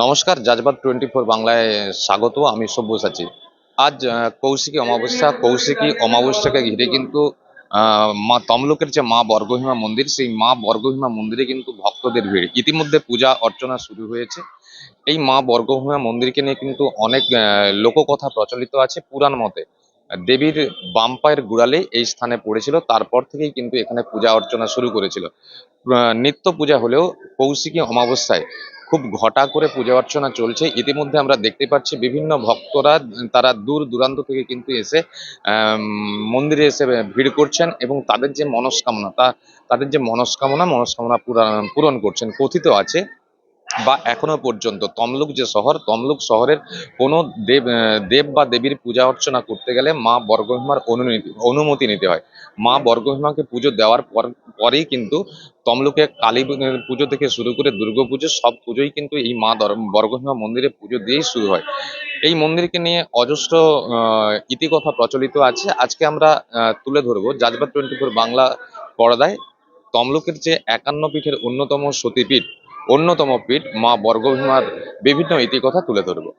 নমস্কার, জাজবাদ twenty four বাংলায় স্বাগত, আমি সব্যসাচী। আজ কৌশিকী অমাবস্যা, কৌশিকী অমাবস্যাকে ঘিরে কিন্তু মা তমলুকের যে মা বর্গভীমা মন্দির, সেই মা বর্গভীমা মন্দিরে কিন্তু ভক্তদের ভিড়। ইতিমধ্যে পূজা অর্চনা শুরু হয়েছে। এই মা বর্গভীমা মন্দিরকে নিয়ে কিন্তু অনেক লোককথা প্রচলিত আছে পুরাণ মতে। দেবীর বাম পায়ের গুড়ালে এই স্থানে পড়েছিল, তারপর থেকেই কিন্তু এখানে পূজা অর্চনা শুরু করেছিল। নিত্য পূজা হলেও কৌশিকী অমাবস্যায় খুব ঘটা করে পূজা অর্চনা চলছে। ইতিমধ্যে আমরা দেখতে পাচ্ছি বিভিন্ন ভক্তরা, তারা দূর দূরান্ত থেকে কিন্তু এসে মন্দিরে এসে ভিড় করছেন এবং তাদের যে মনস্কামনা, তা, তাদের যে মনস্কামনা মনস্কামনা পূরণ পূরণ করছেন, কথিত আছে। বা এখনও পর্যন্ত, তমলুক যে শহর, তমলুক শহরের কোনো দেব দেব বা দেবীর পূজা অর্চনা করতে গেলে মা বর্গভীমার অনুমতি অনুমতি নিতে হয়। মা বর্গভীমাকে পুজো দেওয়ার পর, পরেই কিন্তু তমলুকে কালী পুজো থেকে শুরু করে দুর্গা পুজো সব পুজোই কিন্তু এই মা বর্গভীমা মন্দিরে পুজো দিয়েই শুরু হয়। এই মন্দিরকে নিয়ে অজস্র ইতিকথা প্রচলিত আছে। আজকে আমরা তুলে ধরবো জাজবাদ টোয়েন্টি ফোর বাংলা পর্দায় তমলুকের যে একান্ন পীঠের অন্যতম সতীপীঠ অন্যতম পীঠ মা বর্গভীমার বিভিন্ন ইতিকথা তুলে ধরব।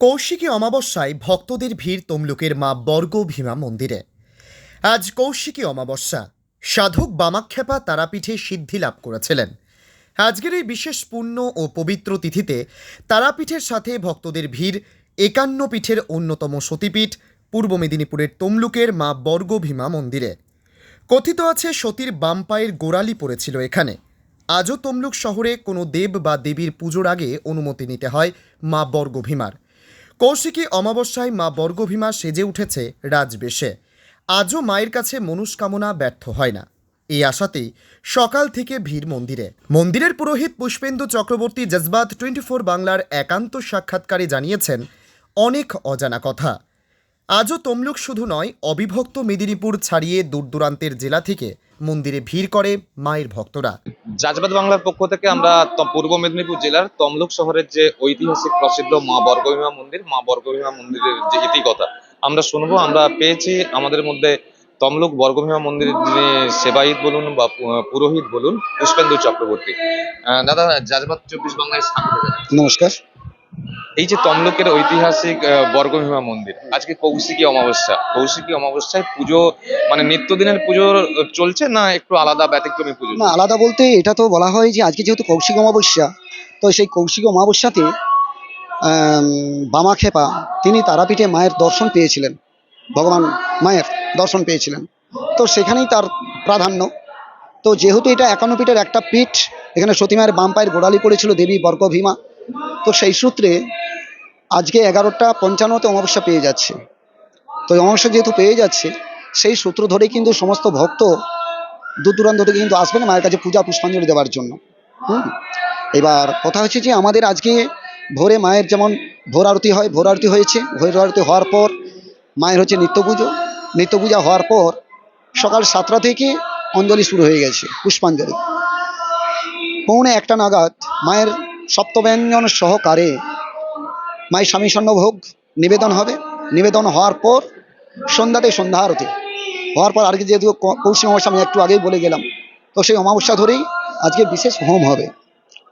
কৌশিকী অমাবস্যায় ভক্তদের ভিড় তমলুকের মা বর্গভীমা মন্দিরে। আজ কৌশিকী অমাবস্যা। সাধক বামাক্ষেপা তারাপীঠে সিদ্ধি লাভ করেছিলেন। আজকের এই বিশেষ পুণ্য ও পবিত্র তিথিতে তারাপীঠের সাথে ভক্তদের ভিড় একান্ন পীঠের অন্যতম সতীপীঠ পূর্ব মেদিনীপুরের তমলুকের মা বর্গভীমা মন্দিরে। কথিত আছে সতীর বাম পায়ের গোড়ালি পড়েছিল এখানে। আজও তমলুক শহরে কোনো দেব বা দেবীর পুজোর আগে অনুমতি নিতে হয় মা বর্গভীমার। কৌশিকী অমাবস্যায় মা বর্গভীমা সেজে উঠেছে রাজবেশে। আজও মায়ের কাছে মনুষ্কামনা ব্যর্থ হয় না। এই আশাতেই সকাল থেকে ভিড় মন্দিরে। মন্দিরের পুরোহিত পুষ্পেন্দু চক্রবর্তী জজবাত টোয়েন্টি ফোর বাংলার একান্ত সাক্ষাৎকারে জানিয়েছেন, অনেক অজানা কথা। আজও তমলুক শুধু নয় অবিভক্ত মেদিনীপুর ছাড়িয়ে দূর দূরান্তের জেলা থেকে মন্দিরে ভিড় করে মায়ের ভক্তরা। জাজবাদ বাংলার পক্ষ থেকে আমরা পূর্ব মেদিনীপুর জেলার তমলুক শহরের যে ঐতিহাসিক প্রসিদ্ধ মা বর্গভীমা মন্দির মা বর্গভীমা মন্দিরের যে ইতিকথা আমরা শুনব আমরা পেয়েছি আমাদের মধ্যে তমলুক বর্গভীমা মন্দিরের যিনি সেবায়িত বলুন বা পুরোহিত বলুন পুষ্পেন্দু চক্রবর্তী। আহ, দাদা জাজবাদ চব্বিশ বাংলায় স্বাগত নমস্কার। এই যে তমলুকের ঐতিহাসিক বর্গভীমা মন্দির আজকে কৌশিকী অমাবস্যা কৌশিকী অমাবস্যায় পুজো মানে নিত্যদিনের পুজো চলছে না একটু আলাদা ব্যতিক্রমী পুজো না আলাদা বলতে এটা তো বলা হয় যে আজকে যেহেতু কৌশিক অমাবস্যা তো সেই কৌশিক অমাবস্যাতে বামাক্ষেপা তিনি তারাপীঠে মায়ের দর্শন পেয়েছিলেন ভগবান মায়ের দর্শন পেয়েছিলেন। তো সেখানেই তার প্রাধান্য। তো যেহেতু এটা একান্ন পীঠের একটা পীঠ এখানে সতী মায়ের বাম পায়ের গোড়ালি পড়েছিল দেবী বর্গভীমা তো সেই সূত্রে আজকে এগারোটা পঞ্চান্নতে অমাবস্যা পেয়ে যাচ্ছে। তো অমাবস্যা যেহেতু পেয়ে যাচ্ছে, সেই সূত্র ধরেই কিন্তু সমস্ত ভক্ত দূর দূরান্ত থেকে কিন্তু আসবেন মায়ের কাছে পূজা পুষ্পাঞ্জলি দেওয়ার জন্য। হুম। এবার কথা হচ্ছে যে আমাদের আজকে ভোরে মায়ের যেমন ভোর আরতি হয়, ভোর আরতি হয়েছে। ভোর আরতি হওয়ার পর মায়ের হচ্ছে নিত্য পুজো। নিত্য পূজা হওয়ার পর সকাল সাতটা থেকে অঞ্জলি শুরু হয়ে গেছে, পুষ্পাঞ্জলি। পৌনে একটা নাগাদ মায়ের সপ্তব্যঞ্জন সহকারে মায়ের স্বামী স্বর্ণভোগ নিবেদন হবে। নিবেদন হওয়ার পর সন্ধ্যাতে সন্ধ্যা আরতি। হওয়ার পর আজকে যেহেতু কৌশিক অমাবস্যা আমি একটু আগেই বলে গেলাম তো সেই অমাবস্যা ধরেই আজকে বিশেষ হোম হবে।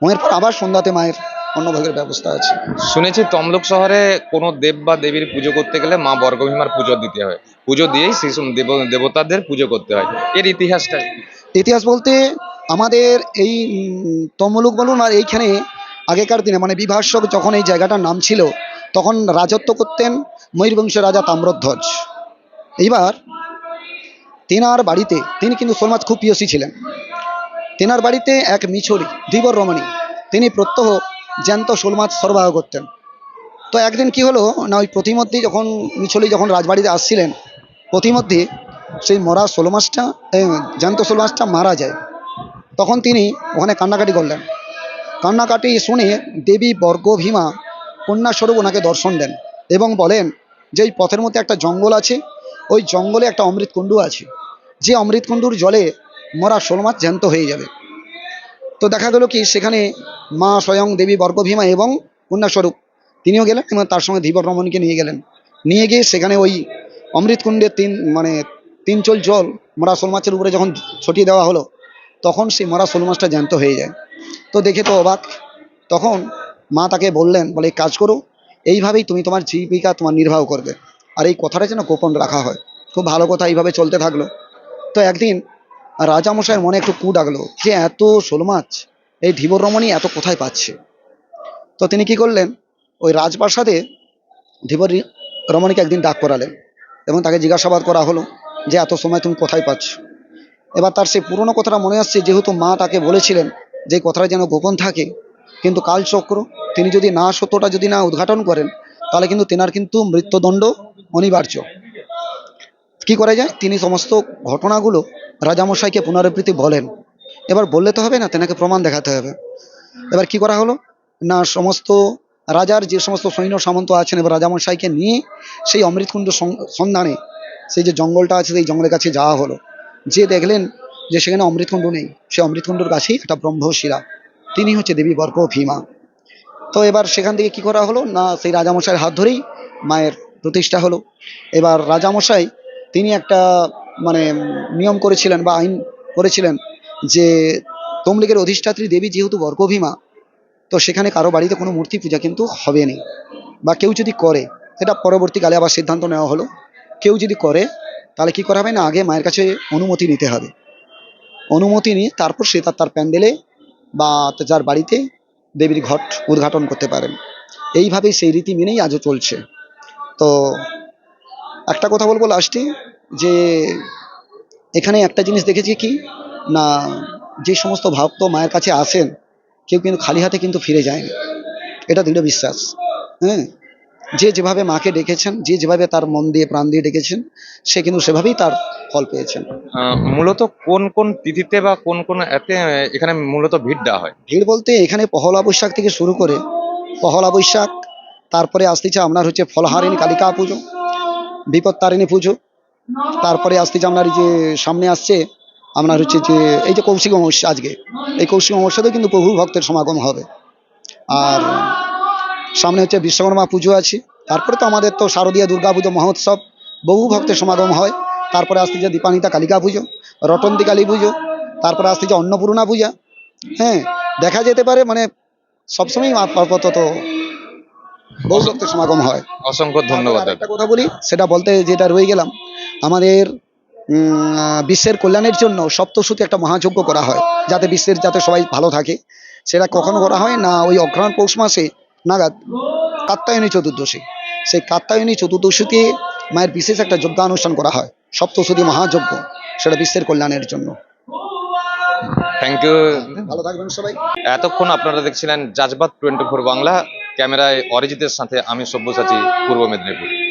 হোমের পর আবার সন্ধ্যাতে মায়ের অন্নভোগের ব্যবস্থা আছে। শুনেছি তমলুক শহরে কোনো দেব বা দেবীর পুজো করতে গেলে মা বর্গভীমার পুজো দিতে হয়। পুজো দিয়েই সেই দেব দেবতাদের পুজো করতে হয়। এর ইতিহাসটা ইতিহাস বলতে আমাদের এই তমলুক বলুন আর এইখানে আগেকার দিনে মানে বিভাষক যখন এই জায়গাটার নাম ছিল, তখন রাজত্ব করতেন ময়ূরবংশের রাজা তাম্রধ্বজ। এইবার তেনার বাড়িতে, তিনি কিন্তু শোল মাছ খুব প্রিয়সী ছিলেন। তেনার বাড়িতে এক মিছরি ধীবর রমণী, তিনি প্রত্যহ জ্যান্ত শোল মাছ সরবরাহ করতেন। তো একদিন কি হলো, না ওই প্রতিমধ্যে যখন মিছলি যখন রাজবাড়িতে আসছিলেন, প্রতিমধ্যে সেই মরা শোল মাছটা জ্যান্ত শোল মাছটা মারা যায়। তখন তিনি ওখানে কান্নাকাটি করলেন। কান্নাকাটি শুনে দেবী বর্গভীমা কন্যাস্বরূপ ওনাকে দর্শন দেন এবং বলেন যে এই পথের মধ্যে একটা জঙ্গল আছে, ওই জঙ্গলে একটা অমৃতকুণ্ডু আছে। যে অমৃতকুণ্ডুর জলে মরা শোল মাছ জ্যান্ত হয়ে যাবে। তো দেখা গেল কি, সেখানে মা স্বয়ং দেবী বর্গভীমা এবং কন্যাস্বরূপ তিনিও গেলেন এবং তার সঙ্গে ধীবর রমণীকে নিয়ে গেলেন। নিয়ে গিয়ে সেখানে ওই অমৃতকুণ্ডের তিন মানে তিন চল জল মরা শোল মাছের উপরে যখন ছটিয়ে দেওয়া হলো, তখন সেই মরা শোল মাছটা জ্যান্ত হয়ে যায়। তো দেখে তো অবাক। তখন মা তাকে বললেন, বলে, "এক কাজ করো, এইভাবেই তুমি তোমার জীবিকা তোমার নির্বাহ করবে। আর এই কথাটা যেন গোপন রাখা হয়। খুব ভালো কথা এইভাবে চলতে থাকল। তো একদিন রাজামশাইয়ের মনে একটু কু ডাকলো যে এত শোল মাছ? এই ধীবর রমণী এত কোথায় পাচ্ছে? তো তিনি কি করলেন, ওই রাজপ্রাসাদে ধীবর রমণীকে একদিন ডাক করালেন এবং তাকে জিজ্ঞাসাবাদ করা হলো যে, এত সময় তুমি কোথায় পাচ্ছ? এবার তার সেই পুরনো কথাটা মনে আসছে, যেহেতু মা তাকে বলেছিলেন যে কথাটা যেন গোপন থাকে, কিন্তু কালচক্র, তিনি যদি না সত্যটা যদি না উদ্ঘাটন করেন, তাহলে কিন্তু তেনার কিন্তু মৃত্যুদণ্ড অনিবার্য। কি করা যায়? তিনি সমস্ত ঘটনাগুলো রাজামশাইকে পুনরাবৃত্তি বলেন। এবার বললে তো হবে না, তেনাকে প্রমাণ দেখাতে হবে। এবার কি করা হলো? না, সমস্ত রাজার যে সমস্ত সৈন্য সামন্ত আছেন, এবার রাজামশাইকে নিয়ে সেই অমৃতকুণ্ড সন্ধানে সেই যে জঙ্গলটা আছে, সেই জঙ্গলের কাছে যাওয়া হলো। যে দেখলেন যে সেখানে অমৃতকুণ্ড নেই, সে অমৃতকুণ্ডর কাছেই একটা ব্রহ্মশিলা তিনি হচ্ছে দেবী বর্গ ভীমা। তো এবার সেখান থেকে কি করা হলো? না, সেই রাজামশাইয়ের হাত ধরেই মায়ের প্রতিষ্ঠা হলো। এবার রাজামশাই তিনি একটা মানে নিয়ম করেছিলেন বা আইন করেছিলেন যে তমলিকের অধিষ্ঠাত্রী দেবী যেহেতু বর্গভীমা তো সেখানে কারও বাড়িতে কোনো মূর্তি পূজা কিন্তু হবে না বা কেউ যদি করে সেটা পরবর্তীকালে আবার সিদ্ধান্ত নেওয়া হলো। কেউ যদি করে, তাহলে কি করা হবে না? আগে মায়ের কাছে অনুমতি নিতে হবে। অনুমতি নিয়ে তারপর সে তার তার প্যান্ডেলে বা যার বাড়িতে দেবীর ঘট উদ্ঘাটন করতে পারেন। এইভাবেই সেই রীতি মেনেই আজও চলছে। তো একটা কথা বলব লাস্টে, যে এখানে একটা জিনিস দেখেছি কি? না, যে সমস্ত ভক্ত মায়ের কাছে আসেন, কেউ কিন্তু খালি হাতে কিন্তু ফিরে যায়নি এটা দৃঢ় বিশ্বাস। হ্যাঁ? যে যেভাবে মাকে ডেকেছেন যে যেভাবে তার মন দিয়ে প্রাণ দিয়ে ডেকেছেন সে কিন্তু সেভাবেই তার ফল পেয়েছেন। মূলত কোন কোন তিথিতে বা কোন কোন এতে এখানে মূলত ভিড় দেওয়া হয়? ভিড় বলতে এখানে পহলা বৈশাখ থেকে শুরু করে পহলা বৈশাখ তারপরে আসতেছে আপনার হচ্ছে ফলহারিণী কালিকা পুজো বিপত্তারিণী পুজো তারপরে আসতেছে আপনার এই যে সামনে আসছে আপনার হচ্ছে যে এই যে কৌশিক অমাবস্যা আজকে এই কৌশিক অমাবস্যাতেও কিন্তু বহু ভক্তের সমাগম হবে। আর সামনে হচ্ছে বিশ্বকর্মা পুজো আছে। তারপরে তো আমাদের তো শারদীয় দুর্গা পুজো মহোৎসব বহু ভক্তের সমাগম হয়। তারপরে আসতেছে দীপানিতা কালিকা পুজো রটন্তি কালী পুজো তারপরে আসতেছে অন্নপূর্ণা পূজা। হ্যাঁ দেখা যেতে পারে মানে সবসময় আপাতত বহু ভক্তের সমাগম হয়। অসংখ্য ধন্যবাদ একটা কথা বলি সেটা বলতে যেটা রয়ে গেলাম আমাদের বিশ্বের কল্যাণের জন্য সপ্তশতী একটা মহাযজ্ঞ করা হয় যাতে বিশ্বের যাতে সবাই ভালো থাকে। সেটা কখন করা হয় না ওই অগ্রহণ পৌষ মাসে নাগাদ কাত্তায়নী চতুর্দশী। সেই কাত্তায়নী চতুর্দশীতে মায়ের বিশেষ একটা যজ্ঞানুষ্ঠান করা হয় সপ্তশতী মহাযজ্ঞ সেটা বিশ্বের কল্যাণের জন্য। থ্যাংক ইউ ভালো থাকবেন সবাই। এতক্ষণ আপনারা দেখছিলেন জাজবাদ টোয়েন্টি ফোর বাংলা ক্যামেরায় অরিজিতের সাথে আমি সব্যসাচী পূর্ব মেদিনীপুর।